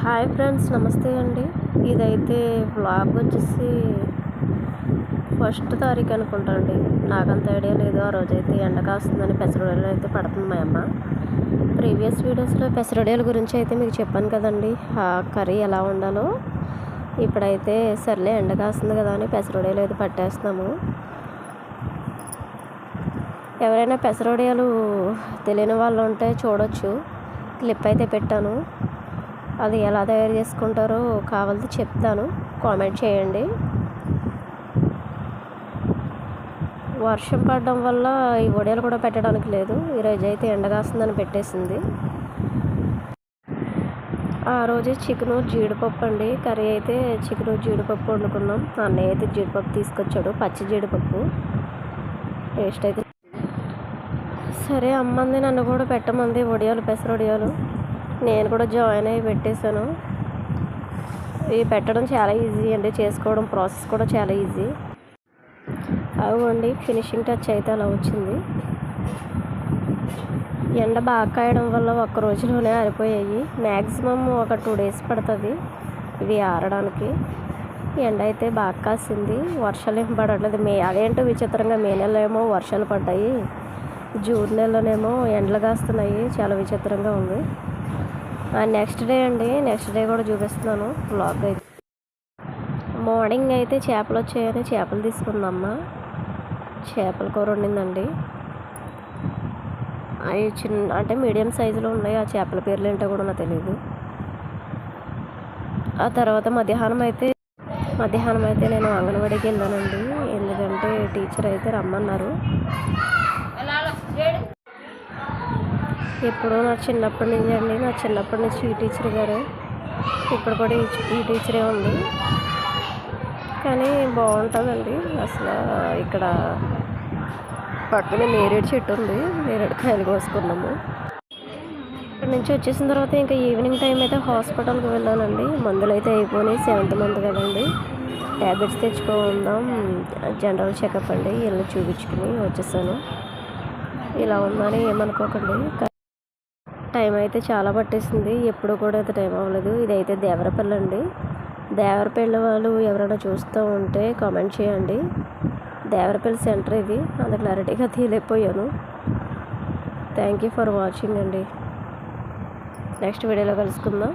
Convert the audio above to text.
Hi friends నమస్తే అండి. ఇదైతే బ్లాగ్ వచ్చేసి ఫస్ట్ తారీఖు అనుకుంటా అండి. నాకంత ఐడియా లేదు. ఆ రోజైతే ఎండ కాస్తుందని పెసరడేలు అయితే పడుతుంది మా అమ్మ. ప్రీవియస్ వీడియోస్లో పెసరడేల గురించి అయితే మీకు చెప్పాను కదండి. ఆ కర్రీ ఎలా ఉండాలో ఇప్పుడైతే సర్లే ఎండ కాస్తుంది కదా అని పెసరడేలు అయితే పట్టేస్తున్నాము. ఎవరైనా పెసరొడియాలు తెలియని వాళ్ళు ఉంటే చూడొచ్చు. క్లిప్ అయితే పెట్టాను. అది ఎలా తయారు చేసుకుంటారో కావాలంటే చెప్తాను. కామెంట్ చేయండి. వర్షం పడడం వల్ల ఈ వడియాలు కూడా పెట్టడానికి లేదు. ఈరోజు అయితే ఎండగాస్తుందని పెట్టేసింది. ఆ రోజు చికెను జీడిపప్పు అండి. కర్రీ అయితే చికెను జీడిపప్పు వండుకున్నాం. అన్నయ్య అయితే జీడిపప్పు తీసుకొచ్చాడు. పచ్చి జీడిపప్పు. టేస్ట్ అయితే సరే అమ్మంది నన్ను కూడా పెట్టమంది వడియాలు పెసర వడియాలు నేను కూడా జాయిన్ అయ్యి పెట్టేశాను. ఇవి పెట్టడం చాలా ఈజీ అండి. చేసుకోవడం ప్రాసెస్ కూడా చాలా ఈజీ. అవండి ఫినిషింగ్ టచ్ అయితే అలా వచ్చింది. ఎండ బాగా కాయడం వల్ల ఒక్క రోజులోనే ఆరిపోయాయి. మ్యాక్సిమం ఒక టూ డేస్ పడుతుంది ఇవి ఆరడానికి. ఎండ అయితే బాగా కాసింది. వర్షాలు ఏం పడట్లేదు. మే అదేంటో విచిత్రంగా మే నెలలో ఏమో వర్షాలు పడ్డాయి. జూన్ నెలలోనేమో ఎండలు కాస్తున్నాయి. చాలా విచిత్రంగా ఉంది. నెక్స్ట్ డే అండి. నెక్స్ట్ డే కూడా చూపిస్తున్నాను. బ్లాగ్ అయితే. మార్నింగ్ అయితే చేపలు వచ్చాయని చేపలు తీసుకుందమ్మ. చేపల కూర వండిందండి. అవి చిన్న అంటే మీడియం సైజులో ఉన్నాయి. ఆ చేపల పేర్లు ఏంటో కూడా నాకు తెలియదు ఆ తర్వాత మధ్యాహ్నం అయితే మధ్యాహ్నం అయితే నేను అంగన్వాడికి వెళ్ళానండి. ఎందుకంటే టీచర్ అయితే రమ్మన్నారు. ఎప్పుడో నా చిన్నప్పటి నుంచి అండి నా చిన్నప్పటి నుంచి ఈ టీచర్ గారు ఇప్పుడు కూడా ఈ టీచరే ఉంది. కానీ బాగుంటుందండి. అసలు ఇక్కడ పక్కనే నేరేడు చెట్టు ఉంది నేరేడు కాయలు కోసుకున్నాము. ఇక్కడ నుంచి వచ్చేసిన తర్వాత ఇంకా ఈవినింగ్ టైం అయితే హాస్పిటల్కి వెళ్ళానండి. మందులు అయితే అయిపోయినాయి సెవెంత్ మంత్ కదండి. ట్యాబ్లెట్స్ తెచ్చుకుందాం జనరల్ చెకప్ అండి వెళ్ళి చూపించుకుని వచ్చేసాను. ఇలా ఉందని ఏమనుకోకండి. టైం అయితే చాలా పట్టేసింది. ఎప్పుడు కూడా అయితే టైం అవ్వలేదు. ఇదైతే దేవరపల్లి అండి దేవరపల్లి వాళ్ళు ఎవరైనా చూస్తూ ఉంటే కామెంట్ చేయండి. దేవరపల్లి సెంటర్ ఇది. అంత క్లారిటీగా తీయలేకపోయాను. థ్యాంక్ యూ ఫర్ వాచింగ్ అండి. నెక్స్ట్ వీడియోలో కలుసుకుందాం.